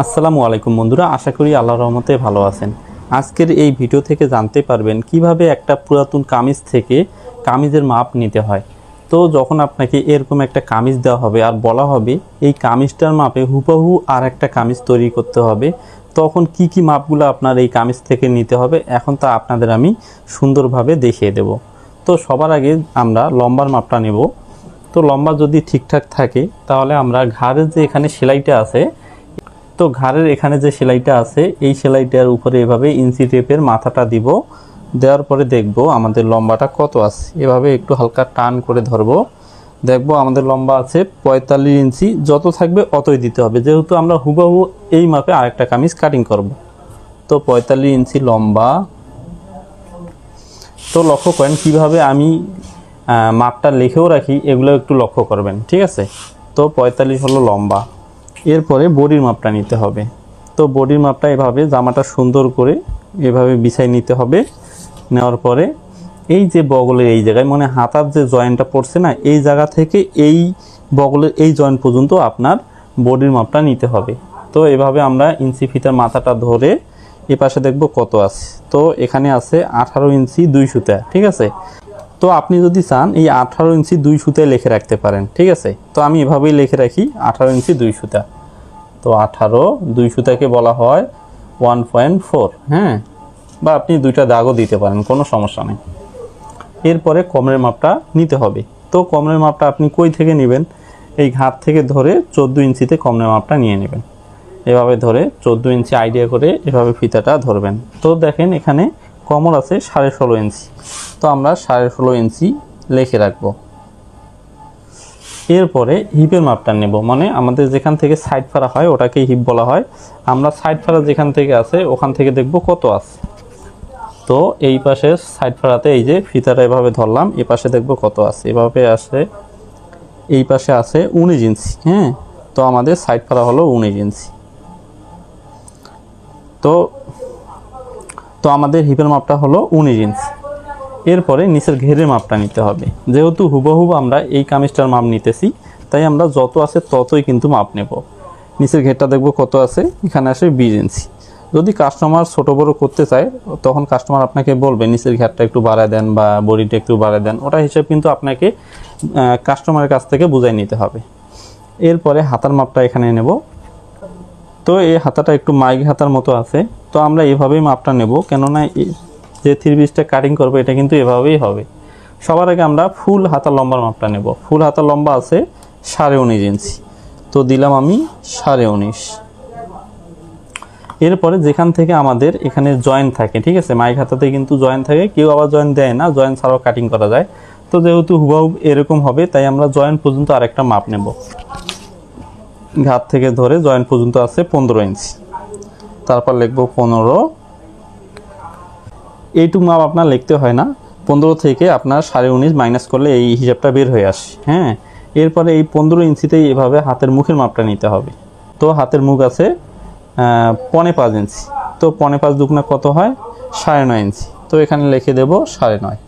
আসসালামু আলাইকুম বন্ধুরা, আশা করি আল্লাহ রহমতে ভালো আছেন। আজকের এই ভিডিও থেকে জানতে পারবেন কীভাবে একটা পুরাতন কামিজ থেকে কামিজের মাপ নিতে হয়। তো যখন আপনাকে এরকম একটা কামিজ দেওয়া হবে আর বলা হবে, এই কামিজটার মাপে হুবহু আর একটা কামিজ তৈরি করতে হবে, তখন কি কি মাপগুলো আপনার এই কামিজ থেকে নিতে হবে, এখন তা আপনাদের আমি সুন্দরভাবে দেখিয়ে দেব। তো সবার আগে আমরা লম্বার মাপটা নেব। তো লম্বা যদি ঠিকঠাক থাকে, তাহলে আমরা ঘাড়ের যে এখানে সেলাইটা আছে তো ঘাড়ের এখানে যে সেলাইটা আছে, এই সেলাইটার উপরে এভাবে ইঞ্চি টেপের মাথাটা দিব। দেওয়ার পরে দেখব আমাদের লম্বাটা কত আছে। এভাবে একটু হালকা টান করে ধরবো। দেখব আমাদের লম্বা আছে পঁয়তাল্লিশ ইঞ্চি। যত থাকবে অতই দিতে হবে। যেহেতু আমরা হুবহু এই মাপে আরেকটা কামিজ কাটিং করব। তো পঁয়তাল্লিশ ইঞ্চি লম্বা। তো লক্ষ্য করেন কীভাবে আমি মাপটা লিখেও রাখি, এগুলো একটু লক্ষ্য করবেন। ঠিক আছে? তো পঁয়তাল্লিশ হলো লম্বা। এরপরে বডির মাপটা নিতে হবে। তো বডির মাপটা এভাবে জামাটা সুন্দর করে এভাবে বিছাই নিতে হবে। নেওয়ার পরে এই যে বগলের এই জায়গায় মানে হাতার যে জয়েন্টটা পড়ছে না, এই জায়গা থেকে এই বগলের এই জয়েন্ট পর্যন্ত আপনার বডির মাপটা নিতে হবে। তো এভাবে আমরা ইঞ্চি ফিতার মাথাটা ধরে এ পাশে দেখব কত আছে। তো এখানে আছে আঠারো ইঞ্চি দুই সুতা, ঠিক আছে? তো আপনি যদি চান এই আঠারো ইঞ্চি দুই সুতায় লিখে রাখতে পারেন, ঠিক আছে? তো আমি এভাবেই লিখে রাখি আঠারো ইঞ্চি দুই সুতা। তো আঠারো, দুই সুতাকে বলা হয় ওয়ান পয়েন্ট ফোর হ্যাঁ? বা আপনি দুইটা দাগও দিতে পারেন, কোনো সমস্যা নেই। এরপরে কমরের মাপটা নিতে হবে। তো কমরের মাপটা আপনি কই থেকে নেবেন? এই ঘাট থেকে ধরে চোদ্দ ইঞ্চিতে কমরের মাপটা নিয়ে নেবেন। এভাবে ধরে চোদ্দ ইঞ্চি আইডিয়া করে এভাবে ফিতাটা ধরবেন। তো দেখেন এখানে কমর আছে সাড়ে ষোলো ইঞ্চি। তো আমরা সাড়ে ষোলো ইঞ্চি লিখে রাখব। এরপরে হিপের মাপটা নেব। মানে আমাদের যেখান থেকে সাইড ফাড়া হয় ওটাকে হিপ বলা হয়। আমরা সাইড ফাড়া যেখান থেকে আছে, ওখান থেকে দেখব কত আছে। তো এই পাশে সাইড ফাড়াতে এই যে ফিতাটা এভাবে ধরলাম এই পাশে দেখব কত আছে। এভাবে আসে, এই পাশে আছে উনিশ ইঞ্চি হ্যাঁ? তো আমাদের সাইড ফাড়া হলো উনিশ ইঞ্চি। তো তো আমাদের হিপের মাপটা হলো উনিশ ইঞ্চি। এরপরে নিচের ঘেরের মাপটা নিতে হবে। যেহেতু হুবহুব আমরা এই কামিজটার মাপ নিতেছি, তাই আমরা যত আছে ততই কিন্তু মাপ নেব। নিচের ঘেরটা দেখব কত আছে, এখানে আসে বিশ ইঞ্চি। যদি কাস্টমার ছোট বড় করতে চায়, তখন কাস্টমার আপনাকে বলবে, নিচের ঘেরটা একটু বাড়ায় দেন বা বডিটা একটু বাড়ায় দেন। ওটা হিসেবে কিন্তু আপনাকে কাস্টমারের কাছ থেকে বুঝাই নিতে হবে। এরপরে হাতার মাপটা এখানে নেব। তো এই হাতাটা একটু মাইক হাতার মতো আছে। তো আমরা এভাবেই মাপটা নেব, কেননা যে থ্রি পিসটা কাটিং করব, এটা কিন্তু এভাবেই হবে। সবার আগে আমরা ফুল হাতা লম্বার মাপটা নেব। ফুল হাতা লম্বা আছে সাড়ে উনিশ ইঞ্চি। তো দিলাম আমি সাড়ে উনিশ। এরপরে যেখান থেকে আমাদের এখানে জয়েন্ট থাকে, ঠিক আছে? মাইক হাতাতে কিন্তু জয়েন্ট থাকে, কেউ আবার জয়েন্ট দেয় না জয়েন্ট ছাড়াও কাটিং করা যায়। তো যেহেতু হুবাহু এরকম হবে, তাই আমরা জয়েন্ট পর্যন্ত আরেকটা মাপ নেব। ঘাত থেকে ধরে জয়েন্ট পর্যন্ত আছে পনেরো ইঞ্চি। তারপর লিখব পনেরো এইটুকু মাপ আপনার লিখতে হয় না। পনেরো থেকে আপনার সাড়ে উনিশ মাইনাস করলে এই হিসাবটা বের হয়ে আসে হ্যাঁ? এরপরে এই পনেরো ইঞ্চিতেই এভাবে হাতের মুখের মাপটা নিতে হবে। তো হাতের মুখ আছে পনে পাঁচ ইঞ্চি। তো পনে পাঁচ দুগুণা কত হয়? সাড়ে নয় ইঞ্চি। তো এখানে লিখে দেব সাড়ে নয়।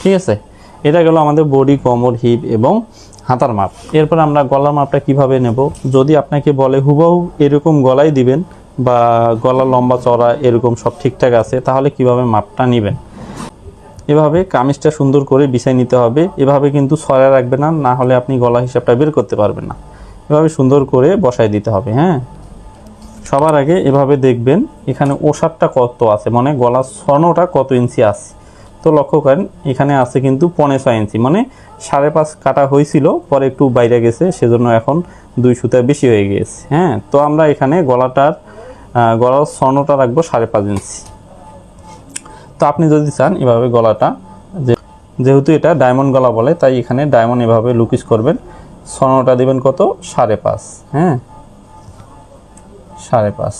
ঠিক আছে? এটা গেল আমাদের বডি কোমর হিপ এবং হাতার মাপ। এরপর আমরা গলার মাপটা কীভাবে নেব? যদি আপনাকে বলে হুবহু এরকম গলাই দিবেন বা গলা লম্বা চড়া এরকম সব ঠিকঠাক আছে, তাহলে কীভাবে মাপটা নেবেন? এভাবে কামিজটা সুন্দর করে বিছাই নিতে হবে। এভাবে কিন্তু ছড়া রাখবে না না হলে আপনি গলা হিসাবটা বের করতে পারবেন না। এভাবে সুন্দর করে বসাই দিতে হবে হ্যাঁ? সবার আগে এভাবে দেখবেন, এখানে ওষারটা কত আছে মানে গলার স্বর্ণটা কত ইঞ্চি আছে। তো লক্ষ্য করেন, এখানে আছে কিন্তু পনে ছয় ইঞ্চি মানে সাড়ে পাঁচ কাটা হয়েছিল, পরে একটু বাইরে গেছে, সেজন্য এখন দুই সুতা বেশি হয়ে গিয়েছে হ্যাঁ? তো আমরা এখানে গলাটার গলার স্বর্ণটা রাখব সাড়ে পাঁচ ইঞ্চি। তো আপনি যদি চান এভাবে গলাটা যেহেতু এটা ডায়মন্ড গলা বলে, তাই এখানে ডায়মন্ড এভাবে লুকিস করবেন। স্বর্ণটা দিবেন কত? সাড়ে পাঁচ হ্যাঁ? সাড়ে পাঁচ।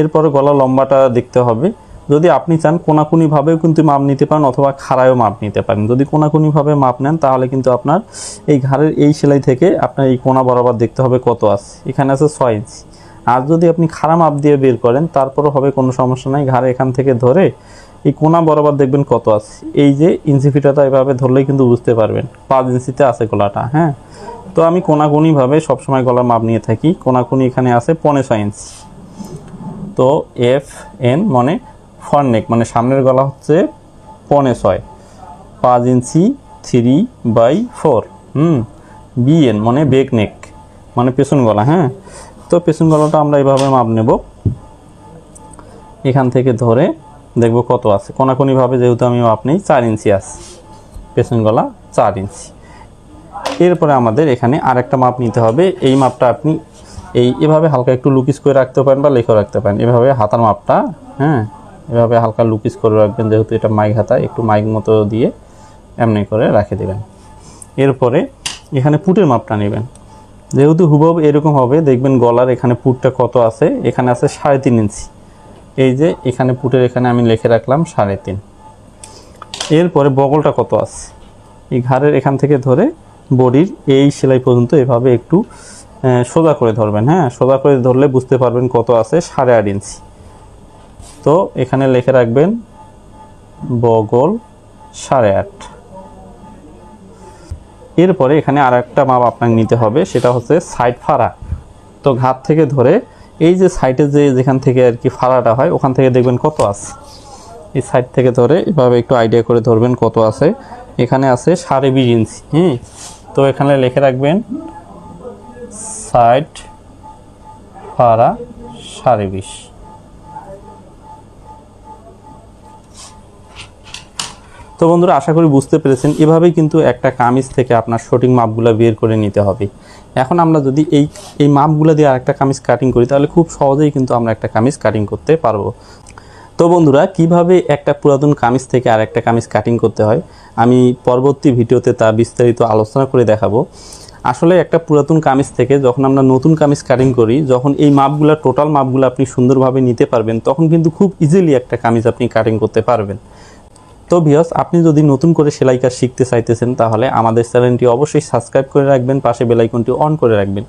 এরপরে গলা লম্বাটা দেখতে হবে। যদি আপনি চান কোনাকুনিভাবেও কিন্তু মাপ নিতে পারেন, অথবা খাড়ায়ও মাপ নিতে পারেন। যদি কোনাকুনিভাবে মাপ নেন, তাহলে কিন্তু আপনার এই ঘাড়ের এই সেলাই থেকে আপনার এই কোনা বরাবর দেখতে হবে কত আছে। এখানে আছে ছয় ইঞ্চি। আর যদি আপনি খাড়া মাপ দিয়ে বের করেন, তারপরও হবে কোনো সমস্যা নাই। ঘাড়ে এখান থেকে ধরে এই কোনা বরাবর দেখবেন কত আছে। এই যে ইঞ্চি ফিটাটা এভাবে ধরলেই কিন্তু বুঝতে পারবেন, পাঁচ ইঞ্চিতে আছে গলাটা হ্যাঁ? তো আমি কোনাকুনিভাবে সবসময় গলার মাপ নিয়ে থাকি। কোনাকুনি এখানে আছে পনে ছয় ইঞ্চি। তো এফ এন মানে ফরনেক মানে সামনের গলা হচ্ছে পনে ছয়। পাঁচ inch three by four, hmm? BN মানে বেক নেক মানে পেছন গলা হ্যাঁ? তো পেছন গলাটা আমরা এভাবে মাপ নেব। এখান থেকে ধরে দেখব কত আছে। কোনাকুনিভাবে যেহেতু আমি মাপ নেই, চার ইঞ্চি আছে। পেছন গলা চার ইঞ্চি। এরপরে আমাদের এখানে আরেকটা মাপ নিতে হবে। এই মাপটা আপনি এই এভাবে হালকা একটু লুকিস করে রাখতে পারেন বা লেখা রাখতে পারেন। এভাবে হাতার মাপটা হ্যাঁ? এভাবে হালকা লুকিস করে রাখবেন, যেহেতু এটা মাইক হাতা, একটু মাইক মতো দিয়ে এমনি করে রাখে দেবেন। এরপরে এখানে পুটের মাপটা নেবেন। যেহেতু হুবহু এরকম হবে, দেখবেন গলার এখানে পুটটা কত আছে? এখানে আছে সাড়ে তিন ইঞ্চি। এই যে এখানে পুটের এখানে আমি লিখে রাখলাম সাড়ে তিন। এরপরে বগলটা কত আছে? এই ঘাড়ের এখান থেকে ধরে বডির এই সেলাই পর্যন্ত এভাবে একটু সোজা করে ধরবেন হ্যাঁ? সোজা করে ধরলে বুঝতে পারবেন কত আছে, সাড়ে আট ইঞ্চি। তো এখানে লিখে রাখবেন বগল সাড়ে আট। এরপরে এখানে আর একটা মাপ আপনাকে নিতে হবে, সেটা হচ্ছে সাইড ফাড়া। তো ঘাত থেকে ধরে এই যে সাইডে যে যেখান থেকে আর কি ফাড়াটা হয়, ওখান থেকে দেখবেন কত আছে। এই সাইড থেকে ধরে এভাবে একটু আইডিয়া করে ধরবেন কত আছে। এখানে আছে সাড়ে বিশ ইঞ্চি হ্যাঁ তো এখানে লিখে রাখবেন সাইড ফাড়া সাড়ে বিশ। তো বন্ধুরা, আশা করি বুঝতে পেরেছেন। এভাবেই কিন্তু একটা কামিজ থেকে আপনার সঠিক মাপগুলো বের করে নিতে হবে। এখন আমরা যদি এই এই মাপগুলো দিয়ে আরেকটা কামিজ কাটিং করি, তাহলে খুব সহজেই কিন্তু আমরা একটা কামিজ কাটিং করতে পারব। তো বন্ধুরা, কীভাবে একটা পুরাতন কামিজ থেকে আর একটা কামিজ কাটিং করতে হয়, আমি পরবর্তী ভিডিওতে তা বিস্তারিত আলোচনা করে দেখাবো। আসলে একটা পুরাতন কামিজ থেকে যখন আমরা নতুন কামিজ কাটিং করি, যখন এই মাপগুলো টোটাল মাপগুলো আপনি সুন্দরভাবে নিতে পারবেন, তখন কিন্তু খুব ইজিলি একটা কামিজ আপনি কাটিং করতে পারবেন। তো ভিওস আপনি যদি নতুন করে সেলাই কাজ শিখতে চাইতেছেন, তাহলে আমাদের চ্যানেলটি অবশ্যই সাবস্ক্রাইব করে রাখবেন, পাশে বেলাইকনটি অন করে রাখবেন।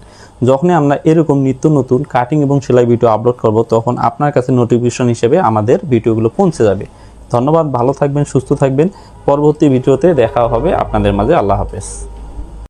যখনই আমরা এরকম নিত্য নতুন কাটিং এবং সেলাই ভিডিও আপলোড করব, তখন আপনার কাছে নোটিফিকেশন হিসেবে আমাদের ভিডিওগুলো পৌঁছে যাবে। ধন্যবাদ, ভালো থাকবেন, সুস্থ থাকবেন। পরবর্তী ভিডিওতে দেখা হবে আপনাদের মাঝে। আল্লাহ হাফেজ।